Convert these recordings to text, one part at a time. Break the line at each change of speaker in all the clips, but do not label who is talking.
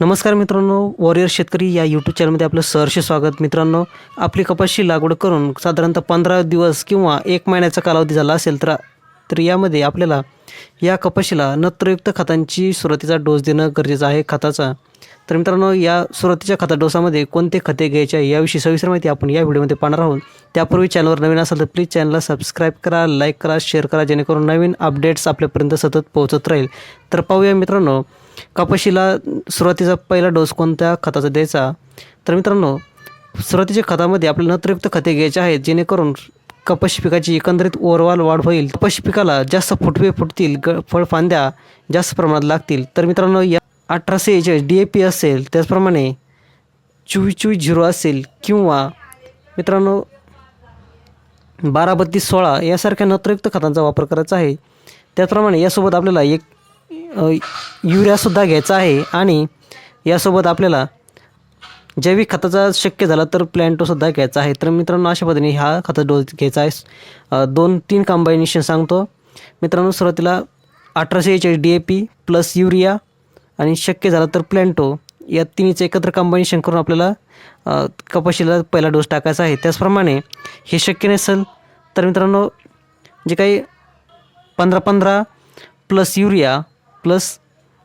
नमस्कार मित्रांनो वॉरियर शेतकरी या यूट्यूब चॅनलमध्ये आपलं सहर्ष स्वागत. मित्रांनो आपली कपाशी लागवड करून साधारणतः पंधरा दिवस किंवा एक महिन्याचा कालावधी झाला असेल तर तर यामध्ये आपल्याला या कपाशीला नत्रयुक्त खतांची सुरुवातीचा डोस देणं गरजेचं आहे खताचा. तर मित्रांनो या सुरुवातीच्या खता डोसामध्ये कोणते खते घ्यायचे आहे याविषयी सविस्तर माहिती आपण या व्हिडिओमध्ये पाहणार आहोत. त्यापूर्वी चॅनलवर नवीन असाल तर प्लीज चॅनलला सबस्क्राईब करा लाईक करा शेअर करा जेणेकरून नवीन अपडेट्स आपल्यापर्यंत सतत पोहोचत राहील. तर पाहूया मित्रांनो कपाशीला सुरुवातीचा पहिला डोस कोणत्या खताचा द्यायचा? तर मित्रांनो सुरुवातीच्या खतामध्ये आपल्याला नत्रयुक्त खते घ्यायचे आहेत जेणेकरून कपाशी पिकाची एकंदरीत ओव्हरऑल वाढ होईल. कपाशी पिकाला जास्त फुटवे फुटतील ग फळफांद्या जास्त प्रमाणात लागतील. तर मित्रांनो या अठराशे एच डी ए पी असेल त्याचप्रमाणे चोवीस चोवीस झिरो असेल किंवा मित्रांनो बारा बत्तीस सोळा यासारख्या नत्रयुक्त खतांचा वापर करायचा आहे. त्याचप्रमाणे यासोबत आपल्याला एक युरियासुद्धा घ्यायचा आहे आणि यासोबत आपल्याला जैविक खताचा शक्य झाला तर प्लॅन्टोसुद्धा घ्यायचा आहे. तर मित्रांनो अशा पद्धतीने हा खताचा डोस घ्यायचा आहे. दोन तीन कॉम्बायनेशन सांगतो. मित्रांनो सुरुवातीला अठराशे H D A P plus urea आणि शक्य झाला तर प्लॅन्टो या तिन्हीचं एकत्र कॉम्बायनेशन करून आपल्याला कपाशीला पहिला डोस टाकायचा आहे. त्याचप्रमाणे हे शक्य नसेल तर मित्रांनो जे काही पंधरा पंधरा प्लस युरिया प्लस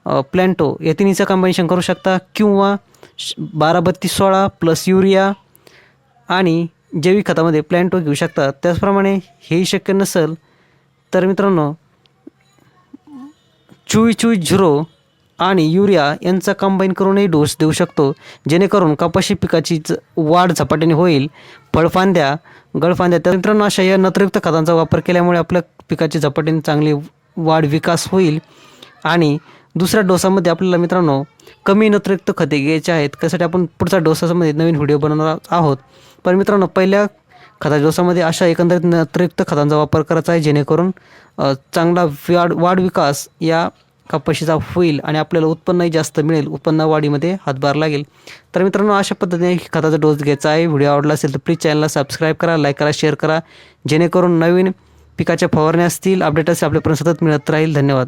प्लॅन्टो या तिन्हीचं कॉम्बायनेशन करू शकता. किंवा श- बारा बत्तीस सोळा प्लस युरिया आणि जैविक खतामध्ये प्लॅन्टो घेऊ शकता. त्याचप्रमाणे हेही शक्य नसेल तर मित्रांनो चोवीस चोवीस झिरो आणि युरिया यांचा कंबाईन करूनही डोस देऊ शकतो. जेणेकरून कपाशी पिकाची वाढ झपाट्याने होईल. फळफांद्या गळफांद्या तर मित्रांनो अशा या नत्रयुक्त खतांचा वापर केल्यामुळे आपल्या पिकाची झपाट्याने चांगली वाढ विकास होईल. आणि दुसऱ्या डोसामध्ये आपल्याला मित्रांनो कमी नत्रयुक्त खते घ्यायचे आहेत. त्यासाठी आपण पुढच्या डोसामध्ये नवीन व्हिडिओ बनवणार आहोत. पण मित्रांनो पहिल्या खताच्या डोसामध्ये अशा एकंदरीत नत्रयुक्त खतांचा वापर करायचा आहे जेणेकरून चांगला वाढ वाढ विकास या कपाशीचा होईल आणि आपल्याला उत्पन्नही जास्त मिळेल. उत्पन्न वाढीमध्ये हातभार लागेल. तर मित्रांनो अशा पद्धतीने खताचा डोस घ्यायचा आहे. व्हिडिओ आवडला असेल तर प्लीज चॅनलला सबस्क्राईब करा लाईक करा शेअर करा जेणेकरून नवीन पिकाच्या फवारण्या असतील अपडेट असतील आपल्यापर्यंत सतत मिळत राहील. धन्यवाद.